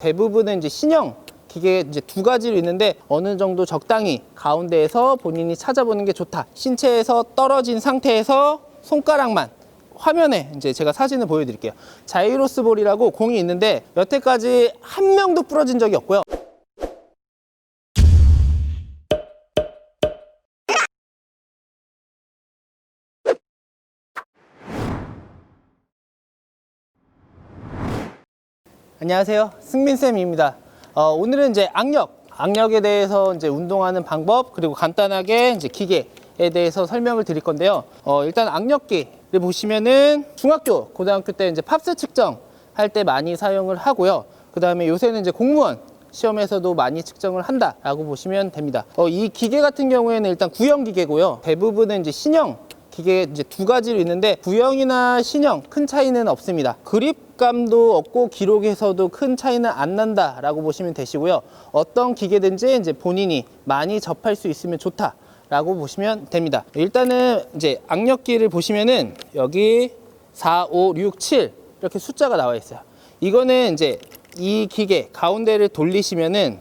대부분은 이제 신형 기계 이제 두 가지로 있는데 어느 정도 적당히 가운데에서 본인이 찾아보는 게 좋다. 신체에서 떨어진 상태에서 손가락만 화면에 이제 제가 사진을 보여드릴게요. 자이로스 볼이라고 공이 있는데 여태까지 한 명도 부러진 적이 없고요. 안녕하세요. 승민쌤입니다. 어, 오늘은 이제 악력, 악력에 대해서 이제 운동하는 방법, 그리고 간단하게 이제 기계에 대해서 설명을 드릴 건데요. 어, 일단 악력기를 보시면은 중학교, 고등학교 때 이제 팝스 측정 할 때 많이 사용을 하고요. 그 다음에 요새는 이제 공무원 시험에서도 많이 측정을 한다라고 보시면 됩니다. 어, 이 기계 같은 경우에는 일단 구형 기계고요. 대부분은 이제 신형 기계 이제 두 가지로 있는데 구형이나 신형 큰 차이는 없습니다. 그립 감도 없고 기록에서도 큰 차이는 안 난다라고 보시면 되시고요. 어떤 기계든지 이제 본인이 많이 접할 수 있으면 좋다 라고 보시면 됩니다. 일단은 이제 악력기를 보시면은 여기 4, 5, 6, 7 이렇게 숫자가 나와 있어요. 이거는 이제 이 기계 가운데를 돌리시면은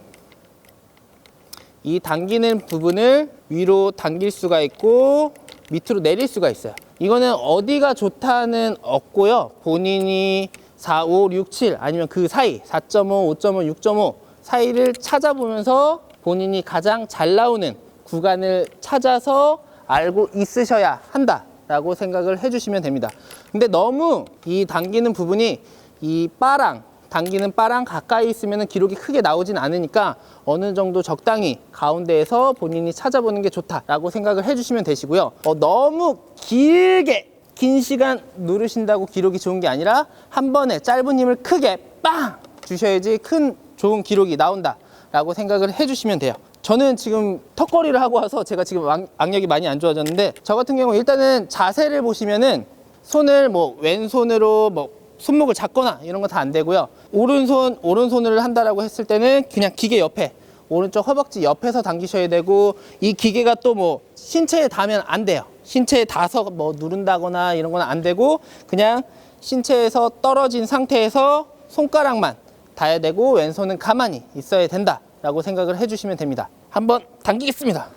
이 당기는 부분을 위로 당길 수가 있고 밑으로 내릴 수가 있어요. 이거는 어디가 좋다는 없고요. 본인이 4, 5, 6, 7 아니면 그 사이 4.5, 5.5, 6.5 사이를 찾아보면서 본인이 가장 잘 나오는 구간을 찾아서 알고 있으셔야 한다라고 생각을 해주시면 됩니다. 근데 너무 이 당기는 부분이 이 바랑 당기는 바랑 가까이 있으면 기록이 크게 나오진 않으니까 어느 정도 적당히 가운데에서 본인이 찾아보는 게 좋다라고 생각을 해주시면 되시고요. 어, 너무 길게 긴 시간 누르신다고 기록이 좋은 게 아니라 한 번에 짧은 힘을 크게 빵 주셔야지 큰 좋은 기록이 나온다라고 생각을 해주시면 돼요. 저는 지금 턱걸이를 하고 와서 제가 지금 악- 악력이 많이 안 좋아졌는데 저 같은 경우 일단은 자세를 보시면은 손을 뭐 왼손으로 뭐 손목을 잡거나 이런 거 다 안 되고요. 오른손 오른손을 한다라고 했을 때는 그냥 기계 옆에 오른쪽 허벅지 옆에서 당기셔야 되고 이 기계가 또 뭐 신체에 닿으면 안 돼요. 신체에 닿아서 뭐 누른다거나 이런 건 안 되고 그냥 신체에서 떨어진 상태에서 손가락만 닿아야 되고 왼손은 가만히 있어야 된다라고 생각을 해주시면 됩니다. 한번 당기겠습니다.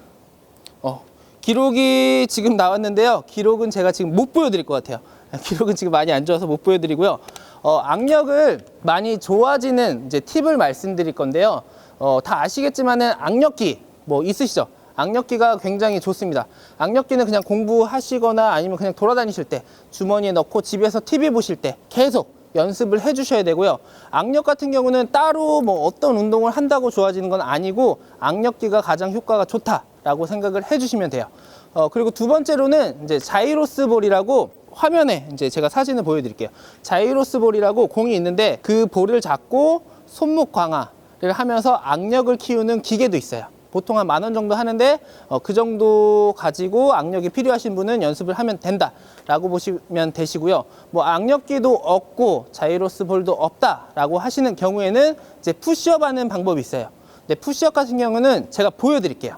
어, 기록이 지금 나왔는데요. 기록은 제가 지금 못 보여드릴 것 같아요. 기록은 지금 많이 안 좋아서 못 보여드리고요. 어, 악력을 많이 좋아지는 이제 팁을 말씀드릴 건데요. 어, 다 아시겠지만은 악력기 뭐 있으시죠? 악력기가 굉장히 좋습니다. 악력기는 그냥 공부하시거나 아니면 그냥 돌아다니실 때 주머니에 넣고 집에서 TV 보실 때 계속 연습을 해 주셔야 되고요. 악력 같은 경우는 따로 뭐 어떤 운동을 한다고 좋아지는 건 아니고 악력기가 가장 효과가 좋다라고 생각을 해 주시면 돼요. 어, 그리고 두 번째로는 이제 자이로스 볼이라고 화면에 이제 제가 사진을 보여드릴게요. 자이로스 볼이라고 공이 있는데 그 볼을 잡고 손목 강화를 하면서 악력을 키우는 기계도 있어요. 보통 한 만 원 정도 하는데 어, 그 정도 가지고 악력이 필요하신 분은 연습을 하면 된다라고 보시면 되시고요. 뭐 악력기도 없고 자이로스 볼도 없다라고 하시는 경우에는 이제 푸시업 하는 방법이 있어요. 근데 푸시업 같은 경우는 제가 보여드릴게요.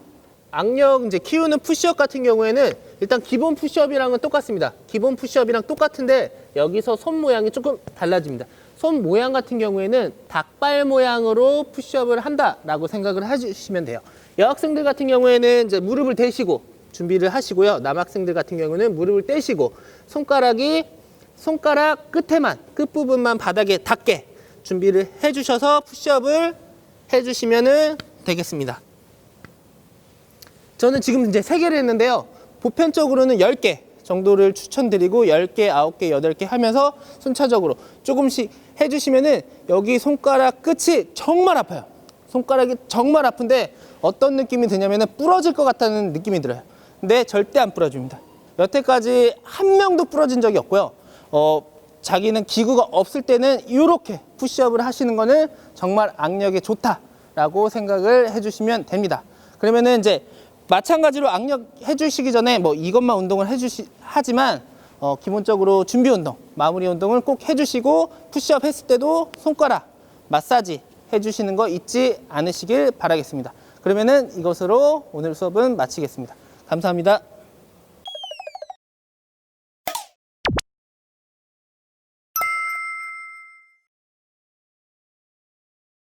악력 이제 키우는 푸시업 같은 경우에는 일단 기본 푸시업이랑은 똑같습니다. 기본 푸시업이랑 똑같은데 여기서 손 모양이 조금 달라집니다. 손 모양 같은 경우에는 닭발 모양으로 푸시업을 한다라고 생각을 해주시면 돼요. 여학생들 같은 경우에는 이제 무릎을 대시고 준비를 하시고요. 남학생들 같은 경우는 무릎을 떼시고 손가락이 손가락 끝에만 끝 부분만 바닥에 닿게 준비를 해주셔서 푸시업을 해주시면 되겠습니다. 저는 지금 이제 세 개를 했는데요. 보편적으로는 10개 정도를 추천드리고 10개, 9개, 8개 하면서 순차적으로 조금씩 해주시면은 여기 손가락 끝이 정말 아파요. 손가락이 정말 아픈데 어떤 느낌이 드냐면은 부러질 것 같다는 느낌이 들어요. 근데 절대 안 부러집니다. 여태까지 한 명도 부러진 적이 없고요. 어, 자기는 기구가 없을 때는 이렇게 푸시업을 하시는 거는 정말 악력에 좋다라고 생각을 해주시면 됩니다. 그러면은 이제 마찬가지로 악력 해주시기 전에 뭐 이것만 운동을 해주시 하지만 어, 기본적으로 준비 운동, 마무리 운동을 꼭 해주시고 푸시업 했을 때도 손가락 마사지 해주시는 거 잊지 않으시길 바라겠습니다. 그러면은 이것으로 오늘 수업은 마치겠습니다. 감사합니다.